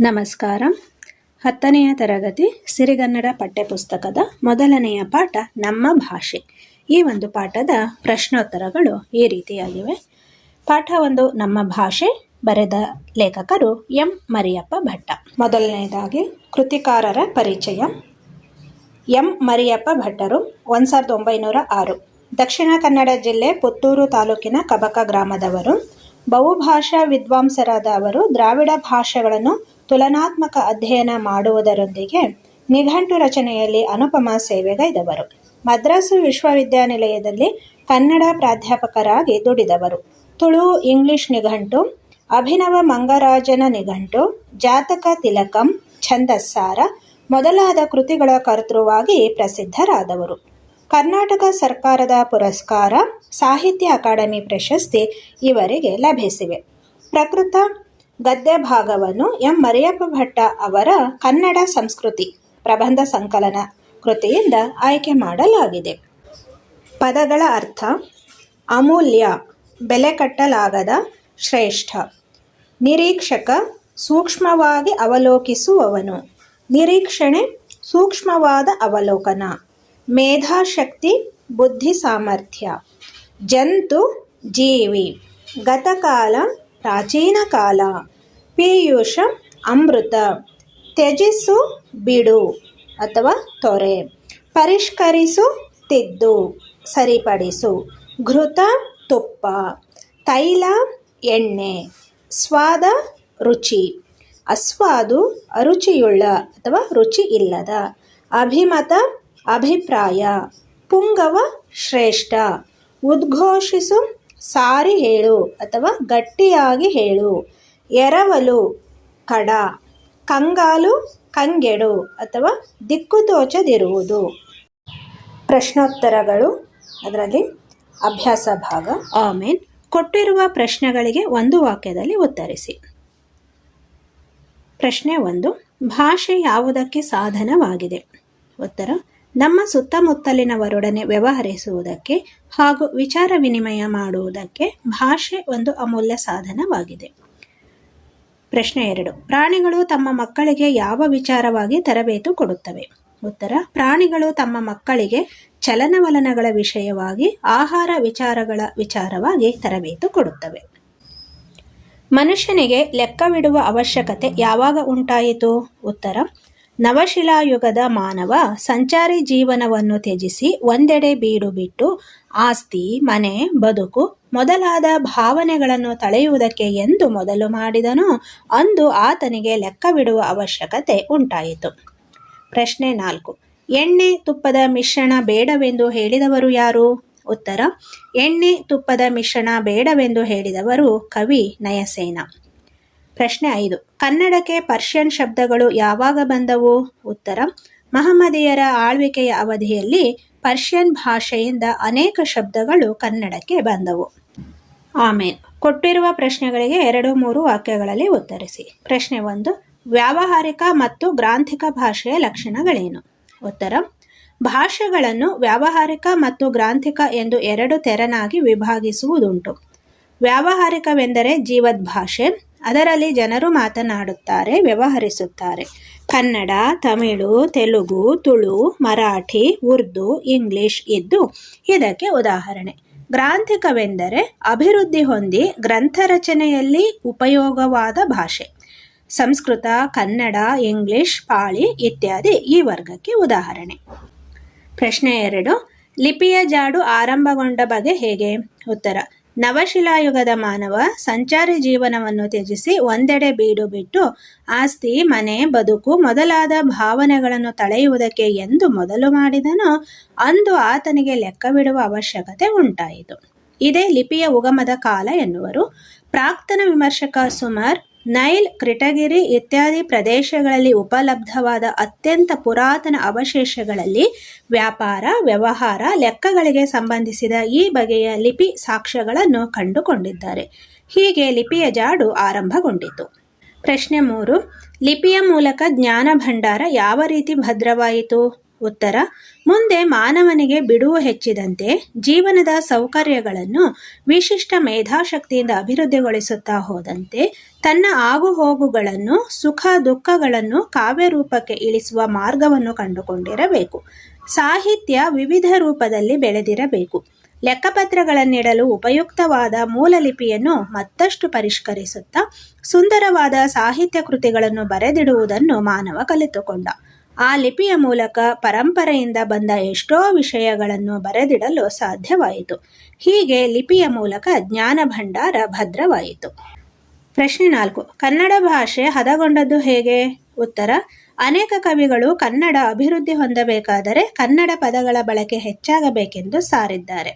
ನಮಸ್ಕಾರ. ಹತ್ತನೆಯ ತರಗತಿ, ಸಿರಿಗನ್ನಡ ಪಠ್ಯಪುಸ್ತಕದ ಮೊದಲನೆಯ ಪಾಠ, ನಮ್ಮ ಭಾಷೆ. ಈ ಒಂದು ಪಾಠದ ಪ್ರಶ್ನೋತ್ತರಗಳು ಈ ರೀತಿಯಾಗಿವೆ. ಪಾಠ ಒಂದು, ನಮ್ಮ ಭಾಷೆ, ಬರೆದ ಲೇಖಕರು ಎಂ. ಮರಿಯಪ್ಪ ಭಟ್ಟ. ಮೊದಲನೆಯದಾಗಿ, ಕೃತಿಕಾರರ ಪರಿಚಯ. ಎಂ. ಮರಿಯಪ್ಪ ಭಟ್ಟರು ಒಂದು ಸಾವಿರದ ಒಂಬೈನೂರ ಆರು. ದಕ್ಷಿಣ ಕನ್ನಡ ಜಿಲ್ಲೆ ಪುತ್ತೂರು ತಾಲೂಕಿನ ಕಬಕ ಗ್ರಾಮದವರು. ಬಹುಭಾಷಾ ವಿದ್ವಾಂಸರಾದ ಅವರು ದ್ರಾವಿಡ ಭಾಷೆಗಳನ್ನು ತುಲನಾತ್ಮಕ ಅಧ್ಯಯನ ಮಾಡುವುದರೊಂದಿಗೆ ನಿಘಂಟು ರಚನೆಯಲ್ಲಿ ಅನುಪಮ ಸೇವೆಗೈದವರು. ಮದ್ರಾಸು ವಿಶ್ವವಿದ್ಯಾನಿಲಯದಲ್ಲಿ ಕನ್ನಡ ಪ್ರಾಧ್ಯಾಪಕರಾಗಿ ದುಡಿದವರು. ತುಳು, ಇಂಗ್ಲಿಷ್ ನಿಘಂಟು, ಅಭಿನವ ಮಂಗರಾಜನ ನಿಘಂಟು, ಜಾತಕ ತಿಲಕಂ, ಛಂದಸ್ಸಾರ ಮೊದಲಾದ ಕೃತಿಗಳ ಕರ್ತೃವಾಗಿ ಪ್ರಸಿದ್ಧರಾದವರು. ಕರ್ನಾಟಕ ಸರ್ಕಾರದ ಪುರಸ್ಕಾರ, ಸಾಹಿತ್ಯ ಅಕಾಡೆಮಿ ಪ್ರಶಸ್ತಿ ಇವರಿಗೆ ಲಭಿಸಿವೆ. ಪ್ರಕೃತ ಗದ್ಯ ಭಾಗವನ್ನು ಎಂ. ಮರಿಯಪ್ಪ ಭಟ್ಟ ಅವರ ಕನ್ನಡ ಸಂಸ್ಕೃತಿ ಪ್ರಬಂಧ ಸಂಕಲನ ಕೃತಿಯಿಂದ ಆಯ್ಕೆ ಮಾಡಲಾಗಿದೆ. ಪದಗಳ ಅರ್ಥ, ಅಮೂಲ್ಯ, ಬೆಲೆ ಕಟ್ಟಲಾಗದ ಶ್ರೇಷ್ಠ, ನಿರೀಕ್ಷಕ, ಸೂಕ್ಷ್ಮವಾಗಿ ಅವಲೋಕಿಸುವವನು, ನಿರೀಕ್ಷಣೆ, ಸೂಕ್ಷ್ಮವಾದ ಅವಲೋಕನ. ಮೇಧಾಶಕ್ತಿ, ಬುದ್ಧಿ ಸಾಮರ್ಥ್ಯ. ಜಂತು, ಜೀವಿ. ಗತಕಾಲ, ಪ್ರಾಚೀನ ಕಾಲ. ಪೀಯೂಷ, ಅಮೃತ. ತ್ಯಜಿಸು, ಬಿಡು ಅಥವಾ ತೊರೆ. ಪರಿಷ್ಕರಿಸು, ತಿದ್ದು. ಸರಿಪಡಿಸು. ಘೃತ, ತುಪ್ಪ. ತೈಲ, ಎಣ್ಣೆ. ಸ್ವಾದ, ರುಚಿ. ಅಸ್ವಾದು, ಅರುಚಿಯುಳ್ಳ ಅಥವಾ ರುಚಿ ಇಲ್ಲದ ಅಭಿಮತ ಅಭಿಪ್ರಾಯ. ಪುಂಗವ ಶ್ರೇಷ್ಠ. ಉದ್ಘೋಷಿಸು ಸಾರಿ ಹೇಳು ಅಥವಾ ಗಟ್ಟಿಯಾಗಿ ಹೇಳು. ಎರವಲು ಕಡ. ಕಂಗಾಲು ಕಂಗೆಡು ಅಥವಾ ದಿಕ್ಕು ತೋಚದಿರುವುದು. ಪ್ರಶ್ನೋತ್ತರಗಳು. ಅದರಲ್ಲಿ ಅಭ್ಯಾಸ ಭಾಗ. ಆಮೇನ್. ಕೊಟ್ಟಿರುವ ಪ್ರಶ್ನೆಗಳಿಗೆ ಒಂದು ವಾಕ್ಯದಲ್ಲಿ ಉತ್ತರಿಸಿ. ಪ್ರಶ್ನೆ ಒಂದು. ಭಾಷೆ ಯಾವುದಕ್ಕೆ ಸಾಧನವಾಗಿದೆ? ಉತ್ತರ ನಮ್ಮ ಸುತ್ತಮುತ್ತಲಿನವರೊಡನೆ ವ್ಯವಹರಿಸುವುದಕ್ಕೆ ಹಾಗೂ ವಿಚಾರ ವಿನಿಮಯ ಮಾಡುವುದಕ್ಕೆ ಭಾಷೆ ಒಂದು ಅಮೂಲ್ಯ ಸಾಧನವಾಗಿದೆ. ಪ್ರಶ್ನೆ ಎರಡು. ಪ್ರಾಣಿಗಳು ತಮ್ಮ ಮಕ್ಕಳಿಗೆ ಯಾವ ವಿಚಾರವಾಗಿ ತರಬೇತು ಕೊಡುತ್ತವೆ? ಉತ್ತರ. ಪ್ರಾಣಿಗಳು ತಮ್ಮ ಮಕ್ಕಳಿಗೆ ಚಲನವಲನಗಳ ವಿಷಯವಾಗಿ, ಆಹಾರ ವಿಚಾರಗಳ ವಿಚಾರವಾಗಿ ತರಬೇತು ಕೊಡುತ್ತವೆ. ಮನುಷ್ಯನಿಗೆ ಲೆಕ್ಕವಿಡುವ ಅವಶ್ಯಕತೆ ಯಾವಾಗ ಉಂಟಾಯಿತು? ಉತ್ತರ. ನವಶಿಲಾಯುಗದ ಮಾನವ ಸಂಚಾರಿ ಜೀವನವನ್ನು ತ್ಯಜಿಸಿ ಒಂದೆಡೆ ಬೀಡು ಬಿಟ್ಟು ಆಸ್ತಿ, ಮನೆ, ಬದುಕು ಮೊದಲಾದ ಭಾವನೆಗಳನ್ನು ತಳೆಯುವುದಕ್ಕೆ ಎಂದು ಮೊದಲು ಮಾಡಿದನೋ. ಅಂದು ಆತನಿಗೆ ಲೆಕ್ಕವಿಡುವ ಅವಶ್ಯಕತೆ ಉಂಟಾಯಿತು. ಪ್ರಶ್ನೆ ನಾಲ್ಕು. ಎಣ್ಣೆ ತುಪ್ಪದ ಮಿಶ್ರಣ ಬೇಡವೆಂದು ಹೇಳಿದವರು ಯಾರು? ಉತ್ತರ. ಎಣ್ಣೆ ತುಪ್ಪದ ಮಿಶ್ರಣ ಬೇಡವೆಂದು ಹೇಳಿದವರು ಕವಿ ನಯಸೇನ. ಪ್ರಶ್ನೆ ಐದು. ಕನ್ನಡಕ್ಕೆ ಪರ್ಷಿಯನ್ ಶಬ್ದಗಳು ಯಾವಾಗ ಬಂದವು? ಉತ್ತರ, ಮಹಮ್ಮದಿಯರ ಆಳ್ವಿಕೆಯ ಅವಧಿಯಲ್ಲಿ ಪರ್ಷಿಯನ್ ಭಾಷೆಯಿಂದ ಅನೇಕ ಶಬ್ದಗಳು ಕನ್ನಡಕ್ಕೆ ಬಂದವು. ಆಮೇಲೆ ಕೊಟ್ಟಿರುವ ಪ್ರಶ್ನೆಗಳಿಗೆ ಎರಡು ಮೂರು ವಾಕ್ಯಗಳಲ್ಲಿ ಉತ್ತರಿಸಿ. ಪ್ರಶ್ನೆ ಒಂದು, ವ್ಯಾವಹಾರಿಕ ಮತ್ತು ಗ್ರಾಂಥಿಕ ಭಾಷೆಯ ಲಕ್ಷಣಗಳೇನು? ಉತ್ತರ, ಭಾಷೆಗಳನ್ನು ವ್ಯಾವಹಾರಿಕ ಮತ್ತು ಗ್ರಾಂಥಿಕ ಎಂದು ಎರಡು ತೆರನಾಗಿ ವಿಭಾಗಿಸುವುದುಂಟು. ವ್ಯಾವಹಾರಿಕವೆಂದರೆ ಜೀವದ್ ಭಾಷೆ ಅದರಲ್ಲಿ ಜನರು ಮಾತನಾಡುತ್ತಾರೆ, ವ್ಯವಹರಿಸುತ್ತಾರೆ. ಕನ್ನಡ, ತಮಿಳು, ತೆಲುಗು, ತುಳು, ಮರಾಠಿ, ಉರ್ದು, ಇಂಗ್ಲಿಷ್ ಇದ್ದು ಇದಕ್ಕೆ ಉದಾಹರಣೆ. ಗ್ರಾಂಥಿಕವೆಂದರೆ ಅಭಿವೃದ್ಧಿ ಹೊಂದಿ ಗ್ರಂಥ ರಚನೆಯಲ್ಲಿ ಉಪಯೋಗವಾದ ಭಾಷೆ. ಸಂಸ್ಕೃತ, ಕನ್ನಡ, ಇಂಗ್ಲಿಷ್, ಪಾಳಿ ಇತ್ಯಾದಿ ಈ ವರ್ಗಕ್ಕೆ ಉದಾಹರಣೆ. ಪ್ರಶ್ನೆ ಎರಡು, ಲಿಪಿಯ ಜಾಡು ಆರಂಭಗೊಂಡ ಬಗೆ ಹೇಗೆ? ಉತ್ತರ ನವಶಿಲಾಯುಗದ ಮಾನವ ಸಂಚಾರಿ ಜೀವನವನ್ನು ತ್ಯಜಿಸಿ ಒಂದೆಡೆ ಬೀಡು ಬಿಟ್ಟು ಆಸ್ತಿ, ಮನೆ, ಬದುಕು ಮೊದಲಾದ ಭಾವನೆಗಳನ್ನು ತಳೆಯುವುದಕ್ಕೆ ಎಂದು ಮೊದಲು ಮಾಡಿದನೋ ಅಂದು ಆತನಿಗೆ ಲೆಕ್ಕವಿಡುವ ಅವಶ್ಯಕತೆ ಉಂಟಾಯಿತು. ಇದೇ ಲಿಪಿಯ ಉಗಮದ ಕಾಲ ಎನ್ನುವರು. ಪ್ರಾಕ್ತನ ವಿಮರ್ಶಕ ಸುಮಾರ್ ನೈಲ್, ಕ್ರಿಟಗಿರಿ ಇತ್ಯಾದಿ ಪ್ರದೇಶಗಳಲ್ಲಿ ಉಪಲಬ್ಧವಾದ ಅತ್ಯಂತ ಪುರಾತನ ಅವಶೇಷಗಳಲ್ಲಿ ವ್ಯಾಪಾರ, ವ್ಯವಹಾರ ಲೆಕ್ಕಗಳಿಗೆ ಸಂಬಂಧಿಸಿದ ಈ ಬಗೆಯ ಲಿಪಿ ಸಾಕ್ಷ್ಯಗಳನ್ನು ಕಂಡುಕೊಂಡಿದ್ದಾರೆ. ಹೀಗೆ ಲಿಪಿಯ ಜಾಡು ಆರಂಭಗೊಂಡಿತು. ಪ್ರಶ್ನೆ ಮೂರು, ಲಿಪಿಯ ಮೂಲಕ ಜ್ಞಾನ ಭಂಡಾರ ಯಾವ ರೀತಿ ಭದ್ರವಾಯಿತು? ಉತ್ತರ, ಮುಂದೆ ಮಾನವನಿಗೆ ಬಿಡುವು ಹೆಚ್ಚಿದಂತೆ ಜೀವನದ ಸೌಕರ್ಯಗಳನ್ನು ವಿಶಿಷ್ಟ ಮೇಧಾಶಕ್ತಿಯಿಂದ ಅಭಿವೃದ್ಧಿಗೊಳಿಸುತ್ತಾ ಹೋದಂತೆ ತನ್ನ ಆಗುಹೋಗುಗಳನ್ನು, ಸುಖ ದುಃಖಗಳನ್ನು ಕಾವ್ಯರೂಪಕ್ಕೆ ಇಳಿಸುವ ಮಾರ್ಗವನ್ನು ಕಂಡುಕೊಂಡಿರಬೇಕು. ಸಾಹಿತ್ಯ ವಿವಿಧ ರೂಪದಲ್ಲಿ ಬೆಳೆದಿರಬೇಕು. ಲೆಕ್ಕಪತ್ರಗಳನ್ನಿಡಲು ಉಪಯುಕ್ತವಾದ ಮೂಲಲಿಪಿಯನ್ನು ಮತ್ತಷ್ಟು ಪರಿಷ್ಕರಿಸುತ್ತಾ ಸುಂದರವಾದ ಸಾಹಿತ್ಯ ಕೃತಿಗಳನ್ನು ಬರೆದಿಡುವುದನ್ನು ಮಾನವ ಕಲಿತುಕೊಂಡ. ಆ ಲಿಪಿಯ ಮೂಲಕ ಪರಂಪರೆಯಿಂದ ಬಂದ ಎಷ್ಟೋ ವಿಷಯಗಳನ್ನು ಬರೆದಿಡಲು ಸಾಧ್ಯವಾಯಿತು. ಹೀಗೆ ಲಿಪಿಯ ಮೂಲಕ ಜ್ಞಾನ ಭಂಡಾರ ಭದ್ರವಾಯಿತು. ಪ್ರಶ್ನೆ ನಾಲ್ಕು, ಕನ್ನಡ ಭಾಷೆ ಹದಗೊಂಡದ್ದು ಹೇಗೆ? ಉತ್ತರ, ಅನೇಕ ಕವಿಗಳು ಕನ್ನಡ ಅಭಿವೃದ್ಧಿ ಹೊಂದಬೇಕಾದರೆ ಕನ್ನಡ ಪದಗಳ ಬಳಕೆ ಹೆಚ್ಚಾಗಬೇಕೆಂದು ಸಾರಿದ್ದಾರೆ.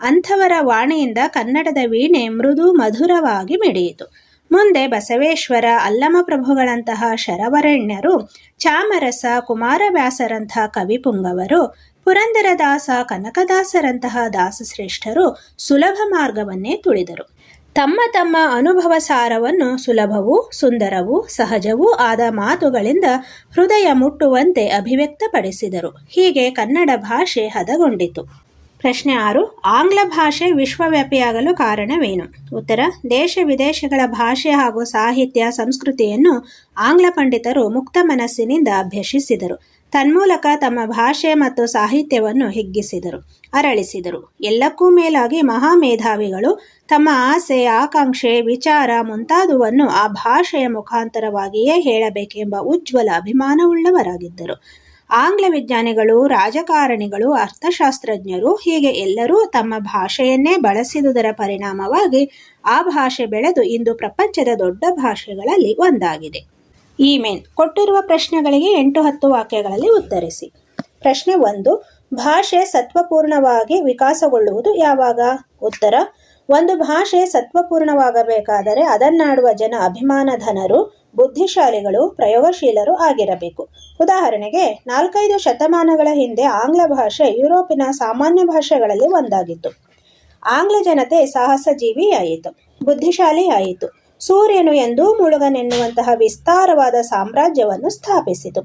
ಅಂಥವರ ವಾಣಿಯಿಂದ ಕನ್ನಡದ ವೀಣೆ ಮೃದು ಮಧುರವಾಗಿ ಮಿಡಿಯಿತು. ಮುಂದೆ ಬಸವೇಶ್ವರ ಅಲ್ಲಮ ಪ್ರಭುಗಳಂತಹ ಶರವರಣ್ಯರು ಚಾಮರಸ ಕುಮಾರವ್ಯಾಸರಂತಹ ಕವಿಪುಂಗವರು ಪುರಂದರದಾಸ, ಕನಕದಾಸರಂತಹ ದಾಸಶ್ರೇಷ್ಠರು ಸುಲಭ ಮಾರ್ಗವನ್ನೇ ತುಳಿದರು. ತಮ್ಮ ತಮ್ಮ ಅನುಭವ ಸಾರವನ್ನು ಸುಲಭವೂ, ಸುಂದರವೂ, ಸಹಜವೂ ಆದ ಮಾತುಗಳಿಂದ ಹೃದಯ ಮುಟ್ಟುವಂತೆ ಅಭಿವ್ಯಕ್ತಪಡಿಸಿದರು. ಹೀಗೆ ಕನ್ನಡ ಭಾಷೆ ಹದಗೊಂಡಿತು. ಪ್ರಶ್ನೆ ಆರು, ಆಂಗ್ಲ ಭಾಷೆ ವಿಶ್ವವ್ಯಾಪಿಯಾಗಲು ಕಾರಣವೇನು? ಉತ್ತರ, ದೇಶ ವಿದೇಶಗಳ ಭಾಷೆ ಹಾಗೂ ಸಾಹಿತ್ಯ, ಸಂಸ್ಕೃತಿಯನ್ನು ಆಂಗ್ಲ ಪಂಡಿತರು ಮುಕ್ತ ಮನಸ್ಸಿನಿಂದ ಅಭ್ಯಸಿಸಿದರು. ತನ್ಮೂಲಕ ತಮ್ಮ ಭಾಷೆ ಮತ್ತು ಸಾಹಿತ್ಯವನ್ನು ಹಿಗ್ಗಿಸಿದರು, ಅರಳಿಸಿದರು. ಎಲ್ಲಕ್ಕೂ ಮೇಲಾಗಿ ಮಹಾ ಮೇಧಾವಿಗಳು ತಮ್ಮ ಆಸೆ, ಆಕಾಂಕ್ಷೆ, ವಿಚಾರ ಮುಂತಾದುವನ್ನು ಆ ಭಾಷೆಯ ಮುಖಾಂತರವಾಗಿಯೇ ಹೇಳಬೇಕೆಂಬ ಉಜ್ವಲ ಅಭಿಮಾನವುಳ್ಳವರಾಗಿದ್ದರು. ಆಂಗ್ಲ ವಿಜ್ಞಾನಿಗಳು, ರಾಜಕಾರಣಿಗಳು, ಅರ್ಥಶಾಸ್ತ್ರಜ್ಞರು ಹೀಗೆ ಎಲ್ಲರೂ ತಮ್ಮ ಭಾಷೆಯನ್ನೇ ಬಳಸಿದುದರ ಪರಿಣಾಮವಾಗಿ ಆ ಭಾಷೆ ಬೆಳೆದು ಇಂದು ಪ್ರಪಂಚದ ದೊಡ್ಡ ಭಾಷೆಗಳಲ್ಲಿ ಒಂದಾಗಿದೆ. ಇಮೇನ್ ಕೊಟ್ಟಿರುವ ಪ್ರಶ್ನೆಗಳಿಗೆ ಎಂಟು ಹತ್ತು ವಾಕ್ಯಗಳಲ್ಲಿ ಉತ್ತರಿಸಿ. ಪ್ರಶ್ನೆ ಒಂದು, ಭಾಷೆ ಸತ್ವಪೂರ್ಣವಾಗಿ ವಿಕಾಸಗೊಳ್ಳುವುದು ಯಾವಾಗ? ಉತ್ತರ, ಒಂದು ಭಾಷೆ ಸತ್ವಪೂರ್ಣವಾಗಬೇಕಾದರೆ ಅದನ್ನಾಡುವ ಜನ ಅಭಿಮಾನಧನರು, ಬುದ್ಧಿಶಾಲಿಗಳು, ಪ್ರಯೋಗಶೀಲರು ಆಗಿರಬೇಕು. ಉದಾಹರಣೆಗೆ, ನಾಲ್ಕೈದು ಶತಮಾನಗಳ ಹಿಂದೆ ಆಂಗ್ಲ ಭಾಷೆ ಯುರೋಪಿನ ಸಾಮಾನ್ಯ ಭಾಷೆಗಳಲ್ಲಿ ಒಂದಾಗಿತ್ತು. ಆಂಗ್ಲ ಜನತೆ ಸಾಹಸಜೀವಿಯಾಯಿತು, ಬುದ್ಧಿಶಾಲಿಯಾಯಿತು. ಸೂರ್ಯನು ಎಂದೂ ಮುಳುಗನೆನ್ನುವಂತಹ ವಿಸ್ತಾರವಾದ ಸಾಮ್ರಾಜ್ಯವನ್ನು ಸ್ಥಾಪಿಸಿತು.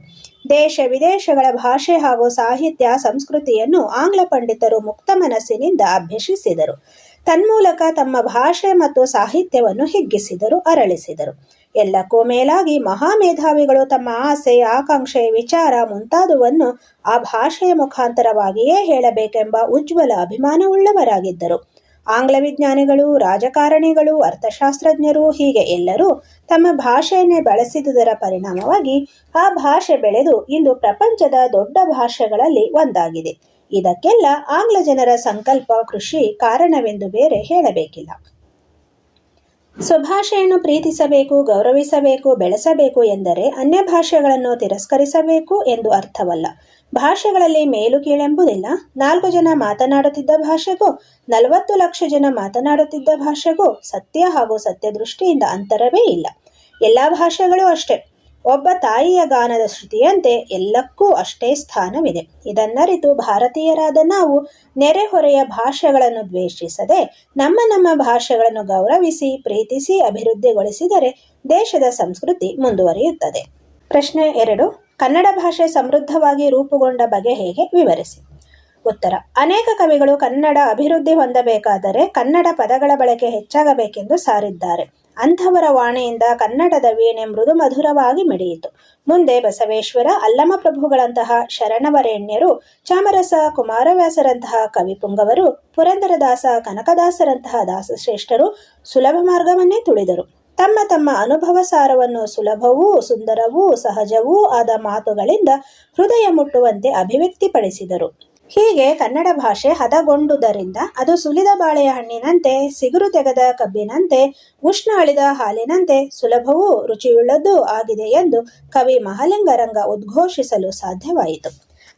ದೇಶ ವಿದೇಶಗಳ ಭಾಷೆ ಹಾಗೂ ಸಾಹಿತ್ಯ, ಸಂಸ್ಕೃತಿಯನ್ನು ಆಂಗ್ಲ ಪಂಡಿತರು ಮುಕ್ತ ಮನಸ್ಸಿನಿಂದ ಅಭ್ಯಸಿಸಿದರು. ತನ್ಮೂಲಕ ತಮ್ಮ ಭಾಷೆ ಮತ್ತು ಸಾಹಿತ್ಯವನ್ನು ಹಿಗ್ಗಿಸಿದರು, ಅರಳಿಸಿದರು. ಎಲ್ಲಕ್ಕೂ ಮೇಲಾಗಿ ಮಹಾಮೇಧಾವಿಗಳು ತಮ್ಮ ಆಸೆ ಆಕಾಂಕ್ಷೆ ವಿಚಾರ ಮುಂತಾದುವನ್ನು ಆ ಭಾಷೆಯ ಮುಖಾಂತರವಾಗಿಯೇ ಹೇಳಬೇಕೆಂಬ ಉಜ್ವಲ ಅಭಿಮಾನವುಳ್ಳವರಾಗಿದ್ದರು. ಆಂಗ್ಲ ವಿಜ್ಞಾನಿಗಳು, ರಾಜಕಾರಣಿಗಳು, ಅರ್ಥಶಾಸ್ತ್ರಜ್ಞರು, ಹೀಗೆ ಎಲ್ಲರೂ ತಮ್ಮ ಭಾಷೆಯನ್ನೇ ಬಳಸಿದುದರ ಪರಿಣಾಮವಾಗಿ ಆ ಭಾಷೆ ಬೆಳೆದು ಇಂದು ಪ್ರಪಂಚದ ದೊಡ್ಡ ಭಾಷೆಗಳಲ್ಲಿ ಒಂದಾಗಿದೆ. ಇದಕ್ಕೆಲ್ಲ ಆಂಗ್ಲ ಜನರ ಸಂಕಲ್ಪ, ಕೃಷಿ ಕಾರಣವೆಂದು ಬೇರೆ ಹೇಳಬೇಕಿಲ್ಲ. ಸ್ವಭಾಷೆಯನ್ನು ಪ್ರೀತಿಸಬೇಕು, ಗೌರವಿಸಬೇಕು, ಬೆಳೆಸಬೇಕು ಎಂದರೆ ಅನ್ಯ ಭಾಷೆಗಳನ್ನು ತಿರಸ್ಕರಿಸಬೇಕು ಎಂದು ಅರ್ಥವಲ್ಲ. ಭಾಷೆಗಳಲ್ಲಿ ಮೇಲು ಕೀಳೆಂಬುದಿಲ್ಲ. ನಾಲ್ಕು ಜನ ಮಾತನಾಡುತ್ತಿದ್ದ ಭಾಷೆಗೂ, ನಲವತ್ತು ಲಕ್ಷ ಜನ ಮಾತನಾಡುತ್ತಿದ್ದ ಭಾಷೆಗೂ ಸತ್ಯ ಹಾಗೂ ಸತ್ಯದೃಷ್ಟಿಯಿಂದ ಅಂತರವೇ ಇಲ್ಲ. ಎಲ್ಲ ಭಾಷೆಗಳು ಅಷ್ಟೇ. ಒಬ್ಬ ತಾಯಿಯ ಗಾನದ ಶ್ರುತಿಯಂತೆ ಎಲ್ಲಕ್ಕೂ ಅಷ್ಟೇ ಸ್ಥಾನವಿದೆ. ಇದನ್ನರಿತು ಭಾರತೀಯರಾದ ನಾವು ನೆರೆಹೊರೆಯ ಭಾಷೆಗಳನ್ನು ದ್ವೇಷಿಸದೆ, ನಮ್ಮ ನಮ್ಮ ಭಾಷೆಗಳನ್ನು ಗೌರವಿಸಿ, ಪ್ರೀತಿಸಿ, ಅಭಿವೃದ್ಧಿಗೊಳಿಸಿದರೆ ದೇಶದ ಸಂಸ್ಕೃತಿ ಮುಂದುವರಿಯುತ್ತದೆ. ಪ್ರಶ್ನೆ ಎರಡು, ಕನ್ನಡ ಭಾಷೆ ಸಮೃದ್ಧವಾಗಿ ರೂಪುಗೊಂಡ ಬಗೆ ಹೇಗೆ? ವಿವರಿಸಿ. ಉತ್ತರ, ಅನೇಕ ಕವಿಗಳು ಕನ್ನಡ ಅಭಿವೃದ್ಧಿ ಹೊಂದಬೇಕಾದರೆ ಕನ್ನಡ ಪದಗಳ ಬಳಕೆ ಹೆಚ್ಚಾಗಬೇಕೆಂದು ಸಾರಿದ್ದಾರೆ. ಅಂಥವರ ವಾಣಿಯಿಂದ ಕನ್ನಡದ ವೀಣೆ ಮೃದು ಮಧುರವಾಗಿ ಮಿಡಿಯಿತು. ಮುಂದೆ ಬಸವೇಶ್ವರ ಅಲ್ಲಮ ಪ್ರಭುಗಳಂತಹ ಶರಣವರೇಣ್ಯರು, ಚಾಮರಸ ಕುಮಾರವ್ಯಾಸರಂತಹ ಕವಿಪುಂಗವರು, ಪುರಂದರದಾಸ ಕನಕದಾಸರಂತಹ ದಾಸಶ್ರೇಷ್ಠರು ಸುಲಭ ಮಾರ್ಗವನ್ನೇ ತುಳಿದರು. ತಮ್ಮ ತಮ್ಮ ಅನುಭವ ಸಾರವನ್ನು ಸುಲಭವೂ, ಸುಂದರವೂ, ಸಹಜವೂ ಆದ ಮಾತುಗಳಿಂದ ಹೃದಯ ಮುಟ್ಟುವಂತೆ ಅಭಿವ್ಯಕ್ತಿಪಡಿಸಿದರು. ಹೀಗೆ ಕನ್ನಡ ಭಾಷೆ ಹದಗೊಂಡುದರಿಂದ ಅದು ಸುಲಿದ ಬಾಳೆಯ ಹಣ್ಣಿನಂತೆ ಸಿಗುರು ತೆಗೆದ ಕಬ್ಬಿನಂತೆ, ಉಷ್ಣ ಅಳಿದ ಹಾಲಿನಂತೆ ಸುಲಭವೂ ರುಚಿಯುಳ್ಳದ್ದೂ ಆಗಿದೆ ಎಂದು ಕವಿ ಮಹಾಲಿಂಗರಂಗ ಉದ್ಘೋಷಿಸಲು ಸಾಧ್ಯವಾಯಿತು.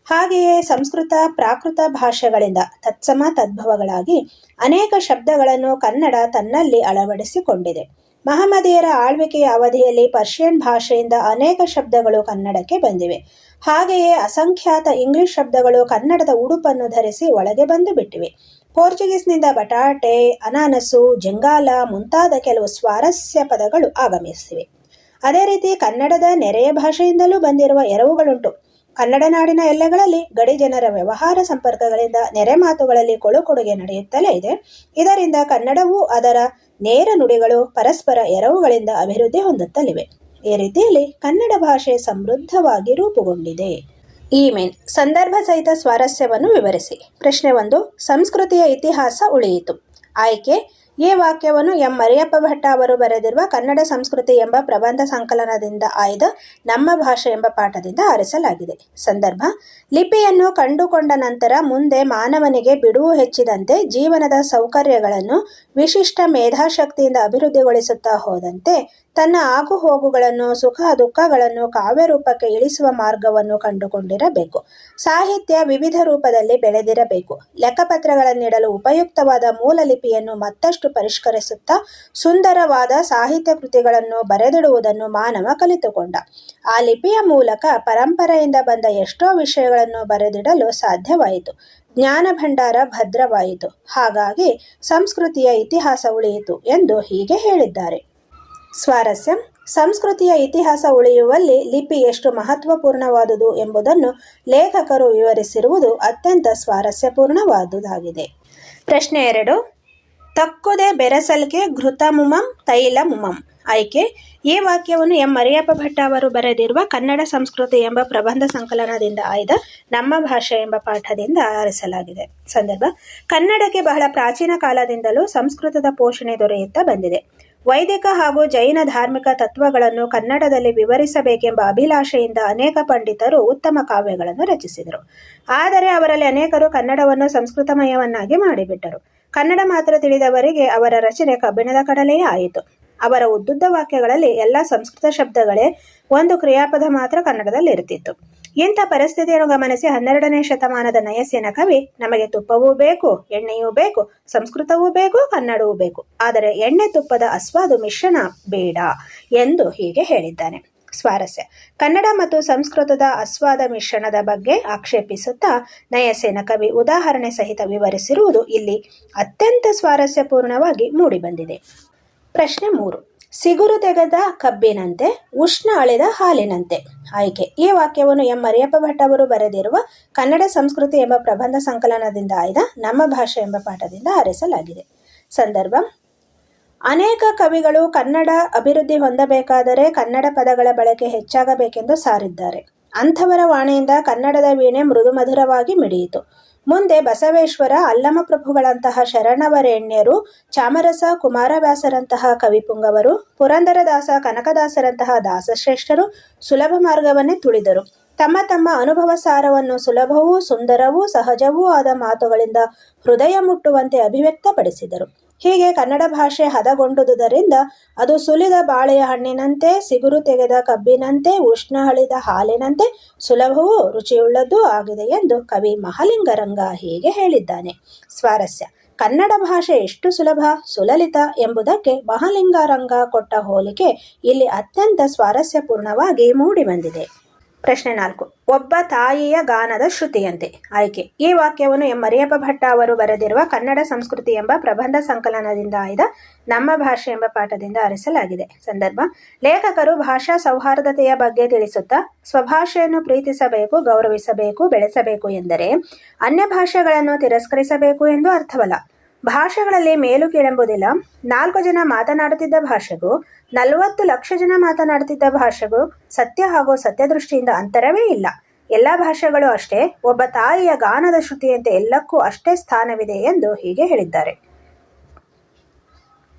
ಹಾಗೆಯೇ ಸಂಸ್ಕೃತ, ಪ್ರಾಕೃತ ಭಾಷೆಗಳಿಂದ ತತ್ಸಮ ತದ್ಭವಗಳಾಗಿ ಅನೇಕ ಶಬ್ದಗಳನ್ನು ಕನ್ನಡ ತನ್ನಲ್ಲಿ ಅಳವಡಿಸಿಕೊಂಡಿದೆ. ಮಹಮ್ಮದಿಯರ ಆಳ್ವಿಕೆಯ ಅವಧಿಯಲ್ಲಿ ಪರ್ಷಿಯನ್ ಭಾಷೆಯಿಂದ ಅನೇಕ ಶಬ್ದಗಳು ಕನ್ನಡಕ್ಕೆ ಬಂದಿವೆ. ಹಾಗೆಯೇ ಅಸಂಖ್ಯಾತ ಇಂಗ್ಲಿಷ್ ಶಬ್ದಗಳು ಕನ್ನಡದ ಉಡುಪನ್ನು ಧರಿಸಿ ಒಳಗೆ ಬಂದು ಬಿಟ್ಟಿವೆ. ಪೋರ್ಚುಗೀಸ್ನಿಂದ ಬಟಾಟೆ, ಅನಾನಸು, ಜಂಗಾಲ ಮುಂತಾದ ಕೆಲವು ಸ್ವಾರಸ್ಯ ಪದಗಳು ಆಗಮಿಸಿವೆ. ಅದೇ ರೀತಿ ಕನ್ನಡದ ನೆರೆಯ ಭಾಷೆಯಿಂದಲೂ ಬಂದಿರುವ ಎರವುಗಳುಂಟು. ಕನ್ನಡ ನಾಡಿನ ಎಲ್ಲೆಗಳಲ್ಲಿ ಗಡಿ ಜನರ ವ್ಯವಹಾರ ಸಂಪರ್ಕಗಳಿಂದ ನೆರೆ ಮಾತುಗಳಲ್ಲಿ ಕೊಳುಕೊಡುಗೆ ನಡೆಯುತ್ತಲೇ ಇದೆ. ಇದರಿಂದ ಕನ್ನಡವು ಅದರ ನೇರ ನುಡಿಗಳು ಪರಸ್ಪರ ಎರವುಗಳಿಂದ ಅಭಿವೃದ್ಧಿ ಹೊಂದುತ್ತಲಿವೆ. ಈ ರೀತಿಯಲ್ಲಿ ಕನ್ನಡ ಭಾಷೆ ಸಮೃದ್ಧವಾಗಿ ರೂಪುಗೊಂಡಿದೆ. ಇಮೇನ್ ಸಂದರ್ಭ ಸಹಿತ ಸ್ವಾರಸ್ಯವನ್ನು ವಿವರಿಸಿ. ಪ್ರಶ್ನೆ ಒಂದು, ಸಂಸ್ಕೃತಿಯ ಇತಿಹಾಸ ಉಳಿಯಿತು. ಆಯ್ಕೆ ಈ ವಾಕ್ಯವನ್ನು ಎಂ. ಮರಿಯಪ್ಪ ಭಟ್ಟ ಅವರು ಬರೆದಿರುವ ಕನ್ನಡ ಸಂಸ್ಕೃತಿ ಎಂಬ ಪ್ರಬಂಧ ಸಂಕಲನದಿಂದ ಆಯ್ದ ನಮ್ಮ ಭಾಷೆ ಎಂಬ ಪಾಠದಿಂದ ಆರಿಸಲಾಗಿದೆ. ಸಂದರ್ಭ, ಲಿಪಿಯನ್ನು ಕಂಡುಕೊಂಡ ನಂತರ ಮುಂದೆ ಮಾನವನಿಗೆ ಬಿಡುವು ಹೆಚ್ಚಿದಂತೆ ಜೀವನದ ಸೌಕರ್ಯಗಳನ್ನು ವಿಶಿಷ್ಟ ಮೇಧಾಶಕ್ತಿಯಿಂದ ಅಭಿವೃದ್ಧಿಗೊಳಿಸುತ್ತಾ ಹೋದಂತೆ ತನ್ನ ಆಗುಹೋಗುಗಳನ್ನು, ಸುಖ ದುಃಖಗಳನ್ನು ಕಾವ್ಯರೂಪಕ್ಕೆ ಇಳಿಸುವ ಮಾರ್ಗವನ್ನು ಕಂಡುಕೊಂಡಿರಬೇಕು. ಸಾಹಿತ್ಯ ವಿವಿಧ ರೂಪದಲ್ಲಿ ಬೆಳೆದಿರಬೇಕು. ಲೆಕ್ಕಪತ್ರಗಳನ್ನಿಡಲು ಉಪಯುಕ್ತವಾದ ಮೂಲ ಲಿಪಿಯನ್ನು ಮತ್ತಷ್ಟು ಪರಿಷ್ಕರಿಸುತ್ತಾ ಸುಂದರವಾದ ಸಾಹಿತ್ಯ ಕೃತಿಗಳನ್ನು ಬರೆದಿಡುವುದನ್ನು ಮಾನವ ಕಲಿತುಕೊಂಡ. ಆ ಲಿಪಿಯ ಮೂಲಕ ಪರಂಪರೆಯಿಂದ ಬಂದ ಎಷ್ಟೋ ವಿಷಯಗಳನ್ನು ಬರೆದಿಡಲು ಸಾಧ್ಯವಾಯಿತು. ಜ್ಞಾನ ಭಂಡಾರ ಭದ್ರವಾಯಿತು. ಹಾಗಾಗಿ ಸಂಸ್ಕೃತಿಯ ಇತಿಹಾಸ ಉಳಿಯಿತು ಎಂದು ಹೀಗೆ ಹೇಳಿದ್ದಾರೆ. ಸ್ವಾರಸ್ಯ. ಸಂಸ್ಕೃತಿಯ ಇತಿಹಾಸ ಉಳಿಯುವಲ್ಲಿ ಲಿಪಿ ಎಷ್ಟು ಮಹತ್ವಪೂರ್ಣವಾದುದು ಎಂಬುದನ್ನು ಲೇಖಕರು ವಿವರಿಸಿರುವುದು ಅತ್ಯಂತ ಸ್ವಾರಸ್ಯಪೂರ್ಣವಾದುದಾಗಿದೆ. ಪ್ರಶ್ನೆ ಎರಡು. ತಕ್ಕುದೆ ಬೆರಸಲ್ಗೆ ಘೃತಮುಮಂ ತೈಲಮುಮಂ. ಆಯ್ಕೆ. ಈ ವಾಕ್ಯವನ್ನು ಎಂ. ಮರಿಯಪ್ಪ ಭಟ್ಟ ಅವರು ಬರೆದಿರುವ ಕನ್ನಡ ಸಂಸ್ಕೃತಿ ಎಂಬ ಪ್ರಬಂಧ ಸಂಕಲನದಿಂದ ಆಯ್ದ ನಮ್ಮ ಭಾಷೆ ಎಂಬ ಪಾಠದಿಂದ ಆರಿಸಲಾಗಿದೆ. ಸಂದರ್ಭ. ಕನ್ನಡಕ್ಕೆ ಬಹಳ ಪ್ರಾಚೀನ ಕಾಲದಿಂದಲೂ ಸಂಸ್ಕೃತದ ಪೋಷಣೆ ದೊರೆಯುತ್ತಾ ಬಂದಿದೆ. ವೈದಿಕ ಹಾಗೂ ಜೈನ ಧಾರ್ಮಿಕ ತತ್ವಗಳನ್ನು ಕನ್ನಡದಲ್ಲಿ ವಿವರಿಸಬೇಕೆಂಬ ಅಭಿಲಾಷೆಯಿಂದ ಅನೇಕ ಪಂಡಿತರು ಉತ್ತಮ ಕಾವ್ಯಗಳನ್ನು ರಚಿಸಿದರು. ಆದರೆ ಅವರಲ್ಲಿ ಅನೇಕರು ಕನ್ನಡವನ್ನು ಸಂಸ್ಕೃತಮಯವನ್ನಾಗಿ ಮಾಡಿಬಿಟ್ಟರು. ಕನ್ನಡ ಮಾತ್ರ ತಿಳಿದವರಿಗೆ ಅವರ ರಚನೆ ಕಬ್ಬಿಣದ ಕಡಲೆಯೇ ಆಯಿತು. ಅವರ ಉದ್ದುದ್ದ ವಾಕ್ಯಗಳಲ್ಲಿ ಎಲ್ಲ ಸಂಸ್ಕೃತ ಶಬ್ದಗಳೇ ಒಂದು ಕ್ರಿಯಾಪದ ಮಾತ್ರ ಕನ್ನಡದಲ್ಲಿ ಇರ್ತಿತ್ತು ಇಂಥ ಪರಿಸ್ಥಿತಿಯನ್ನು ಗಮನಿಸಿ ಹನ್ನೆರಡನೇ ಶತಮಾನದ ನಯಸ್ಸಿನ ಕವಿ, ನಮಗೆ ತುಪ್ಪವೂ ಬೇಕು, ಎಣ್ಣೆಯೂ ಬೇಕು, ಸಂಸ್ಕೃತವೂ ಬೇಕು, ಕನ್ನಡವೂ ಬೇಕು. ಆದರೆ ಎಣ್ಣೆ ತುಪ್ಪದ ಅಸ್ವಾದು ಮಿಶ್ರಣ ಬೇಡ ಎಂದು ಹೀಗೆ ಹೇಳಿದ್ದಾನೆ. ಸ್ವಾರಸ್ಯ. ಕನ್ನಡ ಮತ್ತು ಸಂಸ್ಕೃತದ ಅಸ್ವಾದ ಮಿಶ್ರಣದ ಬಗ್ಗೆ ಆಕ್ಷೇಪಿಸುತ್ತಾ ನಯಸೇನ ಕವಿ ಉದಾಹರಣೆ ಸಹಿತ ವಿವರಿಸಿರುವುದು ಇಲ್ಲಿ ಅತ್ಯಂತ ಸ್ವಾರಸ್ಯಪೂರ್ಣವಾಗಿ ಮೂಡಿಬಂದಿದೆ. ಪ್ರಶ್ನೆ ಮೂರು. ಸಿಗುರು ತೆಗೆದ ಕಬ್ಬಿನಂತೆ, ಉಷ್ಣ ಅಳೆದ ಹಾಲಿನಂತೆ. ಆಯ್ಕೆ, ಈ ವಾಕ್ಯವನ್ನು ಎಂ. ಮರಿಯಪ್ಪ ಭಟ್ ಅವರು ಬರೆದಿರುವ ಕನ್ನಡ ಸಂಸ್ಕೃತಿ ಎಂಬ ಪ್ರಬಂಧ ಸಂಕಲನದಿಂದ ಆಯ್ದ ನಮ್ಮ ಭಾಷೆ ಎಂಬ ಪಾಠದಿಂದ ಆರಿಸಲಾಗಿದೆ. ಸಂದರ್ಭ. ಅನೇಕ ಕವಿಗಳು ಕನ್ನಡ ಅಭಿವೃದ್ಧಿ ಹೊಂದಬೇಕಾದರೆ ಕನ್ನಡ ಪದಗಳ ಬಳಕೆ ಹೆಚ್ಚಾಗಬೇಕೆಂದು ಸಾರಿದ್ದಾರೆ. ಅಂಥವರ ವಾಣಿಯಿಂದ ಕನ್ನಡದ ವೀಣೆ ಮೃದು ಮಧುರವಾಗಿ ಮಿಡಿಯಿತು. ಮುಂದೆ ಬಸವೇಶ್ವರ, ಅಲ್ಲಮಪ್ರಭುಗಳಂತಹ ಶರಣವರೆಣ್ಯರು, ಚಾಮರಸ, ಕುಮಾರವ್ಯಾಸರಂತಹ ಕವಿಪುಂಗವರು, ಪುರಂದರದಾಸ, ಕನಕದಾಸರಂತಹ ದಾಸಶ್ರೇಷ್ಠರು ಸುಲಭ ಮಾರ್ಗವನ್ನೇ ತುಳಿದರು. ತಮ್ಮ ತಮ್ಮ ಅನುಭವ ಸಾರವನ್ನು ಸುಲಭವೂ, ಸುಂದರವೂ, ಸಹಜವೂ ಆದ ಮಾತುಗಳಿಂದ ಹೃದಯ ಮುಟ್ಟುವಂತೆ ಅಭಿವ್ಯಕ್ತಪಡಿಸಿದರು. ಹೀಗೆ ಕನ್ನಡ ಭಾಷೆ ಹದಗೊಂಡುದರಿಂದ ಅದು ಸುಲಿದ ಬಾಳೆಯ ಹಣ್ಣಿನಂತೆ, ಸಿಗುರು ತೆಗೆದ ಕಬ್ಬಿನಂತೆ ಉಷ್ಣ ಹಳಿದ ಹಾಲಿನಂತೆ ಸುಲಭವೂ ರುಚಿಯುಳ್ಳದ್ದೂ ಆಗಿದೆ ಎಂದು ಕವಿ ಮಹಾಲಿಂಗರಂಗ ಹೀಗೆ ಹೇಳಿದ್ದಾನೆ. ಸ್ವಾರಸ್ಯ, ಕನ್ನಡ ಭಾಷೆ ಎಷ್ಟು ಸುಲಭ, ಸುಲಲಿತ ಎಂಬುದಕ್ಕೆ ಮಹಾಲಿಂಗರಂಗ ಕೊಟ್ಟ ಹೋಲಿಕೆ ಇಲ್ಲಿ ಅತ್ಯಂತ ಸ್ವಾರಸ್ಯಪೂರ್ಣವಾಗಿ ಮೂಡಿಬಂದಿದೆ. ಪ್ರಶ್ನೆ ನಾಲ್ಕು. ಒಬ್ಬ ತಾಯಿಯ ಗಾನದ ಶ್ರುತಿಯಂತೆ. ಆಯ್ಕೆ. ಈ ವಾಕ್ಯವನ್ನು ಎಂ. ಮರಿಯಪ್ಪ ಭಟ್ಟ ಅವರು ಬರೆದಿರುವ ಕನ್ನಡ ಸಂಸ್ಕೃತಿ ಎಂಬ ಪ್ರಬಂಧ ಸಂಕಲನದಿಂದ ಆಯ್ದ ನಮ್ಮ ಭಾಷೆ ಎಂಬ ಪಾಠದಿಂದ ಆರಿಸಲಾಗಿದೆ. ಸಂದರ್ಭ. ಲೇಖಕರು ಭಾಷಾ ಸೌಹಾರ್ದತೆಯ ಬಗ್ಗೆ ತಿಳಿಸುತ್ತಾ, ಸ್ವಭಾಷೆಯನ್ನು ಪ್ರೀತಿಸಬೇಕು, ಗೌರವಿಸಬೇಕು, ಬೆಳೆಸಬೇಕು ಎಂದರೆ, ಅನ್ಯ ಭಾಷೆಗಳನ್ನು ತಿರಸ್ಕರಿಸಬೇಕು ಎಂದು ಅರ್ಥವಲ್ಲ. ಭಾಷೆಗಳಲ್ಲಿ ಮೇಲು ಕೀಳೆಂಬುದಿಲ್ಲ. ನಾಲ್ಕು ಜನ ಮಾತನಾಡುತ್ತಿದ್ದ ಭಾಷೆಗೂ, ನಲವತ್ತು ಲಕ್ಷ ಜನ ಮಾತನಾಡುತ್ತಿದ್ದ ಭಾಷೆಗೂ ಸತ್ಯ ಹಾಗೂ ಸತ್ಯದೃಷ್ಟಿಯಿಂದ ಅಂತರವೇ ಇಲ್ಲ. ಎಲ್ಲ ಭಾಷೆಗಳು ಅಷ್ಟೇ, ಒಬ್ಬ ತಾಯಿಯ ಗಾನದ ಶ್ರುತಿಯಂತೆ ಎಲ್ಲಕ್ಕೂ ಅಷ್ಟೇ ಸ್ಥಾನವಿದೆ ಎಂದು ಹೀಗೆ ಹೇಳಿದ್ದಾರೆ.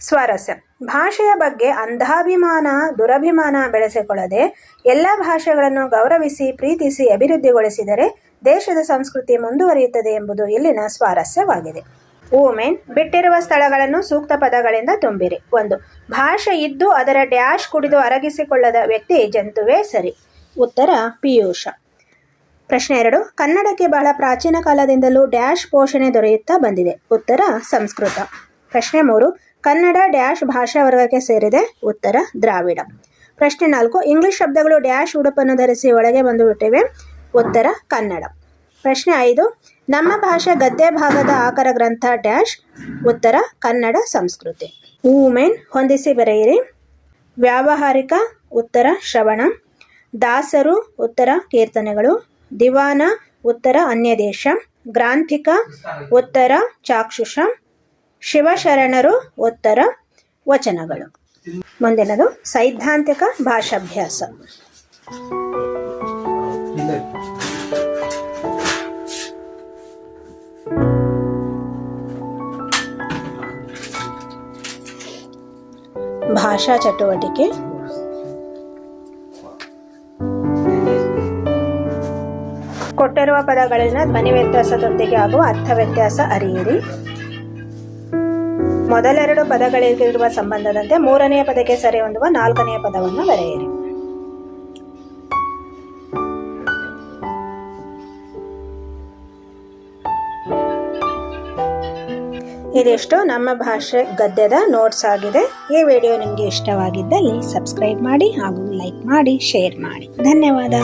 ಸ್ವಾರಸ್ಯ. ಭಾಷೆಯ ಬಗ್ಗೆ ಅಂಧಾಭಿಮಾನ, ದುರಭಿಮಾನ ಬೆಳೆಸಿಕೊಳ್ಳದೆ, ಎಲ್ಲ ಭಾಷೆಗಳನ್ನು ಗೌರವಿಸಿ, ಪ್ರೀತಿಸಿ, ಅಭಿವೃದ್ಧಿಗೊಳಿಸಿದರೆ ದೇಶದ ಸಂಸ್ಕೃತಿ ಮುಂದುವರಿಯುತ್ತದೆ ಎಂಬುದು ಇಲ್ಲಿನ ಸ್ವಾರಸ್ಯವಾಗಿದೆ. ಊಮೆನ್ ಬಿಟ್ಟಿರುವ ಸ್ಥಳಗಳನ್ನು ಸೂಕ್ತ ಪದಗಳಿಂದ ತುಂಬಿರಿ. ಒಂದು, ಭಾಷೆ ಇದ್ದು ಅದರ ಡ್ಯಾಶ್ ಕುಡಿದು ಅರಗಿಸಿಕೊಳ್ಳದ ವ್ಯಕ್ತಿ ಜಂತುವೇ ಸರಿ. ಉತ್ತರ, ಪಿಯೂಷ. ಪ್ರಶ್ನೆ ಎರಡು, ಕನ್ನಡಕ್ಕೆ ಬಹಳ ಪ್ರಾಚೀನ ಕಾಲದಿಂದಲೂ ಡ್ಯಾಶ್ ಪೋಷಣೆ ದೊರೆಯುತ್ತಾ ಬಂದಿದೆ. ಉತ್ತರ, ಸಂಸ್ಕೃತ. ಪ್ರಶ್ನೆ ಮೂರು, ಕನ್ನಡ ಡ್ಯಾಶ್ ಭಾಷಾ ವರ್ಗಕ್ಕೆ ಸೇರಿದೆ? ಉತ್ತರ, ದ್ರಾವಿಡ. ಪ್ರಶ್ನೆ ನಾಲ್ಕು, ಇಂಗ್ಲಿಷ್ ಶಬ್ದಗಳು ಡ್ಯಾಶ್ ಉಡುಪನ್ನು ಧರಿಸಿ ಒಳಗೆ ಬಂದುಬಿಟ್ಟಿವೆ? ಉತ್ತರ, ಕನ್ನಡ. ಪ್ರಶ್ನೆ ಐದು, ನಮ್ಮ ಭಾಷೆ ಗದ್ಯ ಭಾಗದ ಆಕರ ಗ್ರಂಥ ಡ್ಯಾಶ್, ಉತ್ತರ ಕನ್ನಡ ಸಂಸ್ಕೃತಿ. ಊಮೆನ್ ಹೊಂದಿಸಿ ಬರೆಯಿರಿ. ವ್ಯಾವಹಾರಿಕ, ಉತ್ತರ ಶ್ರವಣ. ದಾಸರು, ಉತ್ತರ ಕೀರ್ತನೆಗಳು. ದಿವಾನ, ಉತ್ತರ ಅನ್ಯದೇಶ. ಗ್ರಾಂಥಿಕ, ಉತ್ತರ ಚಾಕ್ಷುಷ. ಶಿವಶರಣರು, ಉತ್ತರ ವಚನಗಳು. ಮುಂದಿನದು, ಸೈದ್ಧಾಂತಿಕ ಭಾಷಾಭ್ಯಾಸ. ಭಾಷಾ ಚಟುವಟಿಕೆ. ಕೊಟ್ಟಿರುವ ಪದಗಳಲ್ಲಿನ ಧ್ವನಿ ವ್ಯತ್ಯಾಸದೊಂದಿಗೆ ಹಾಗೂ ಅರ್ಥ ವ್ಯತ್ಯಾಸ ಅರಿಯಿರಿ. ಮೊದಲೆರಡು ಪದಗಳಿಗಿರುವ ಸಂಬಂಧದಂತೆ ಮೂರನೆಯ ಪದಕ್ಕೆ ಸರಿ ಹೊಂದುವ ನಾಲ್ಕನೆಯ ಪದವನ್ನು ಬರೆಯಿರಿ. ಇದಿಷ್ಟು ನಮ್ಮ ಭಾಷೆ ಗದ್ಯದ ನೋಟ್ಸ್ ಆಗಿದೆ. ಈ ವಿಡಿಯೋ ನಿಮಗೆ ಇಷ್ಟವಾಗಿದ್ದಲ್ಲಿ ಸಬ್ಸ್ಕ್ರೈಬ್ ಮಾಡಿ ಹಾಗೂ ಲೈಕ್ ಮಾಡಿ ಶೇರ್ ಮಾಡಿ. ಧನ್ಯವಾದ.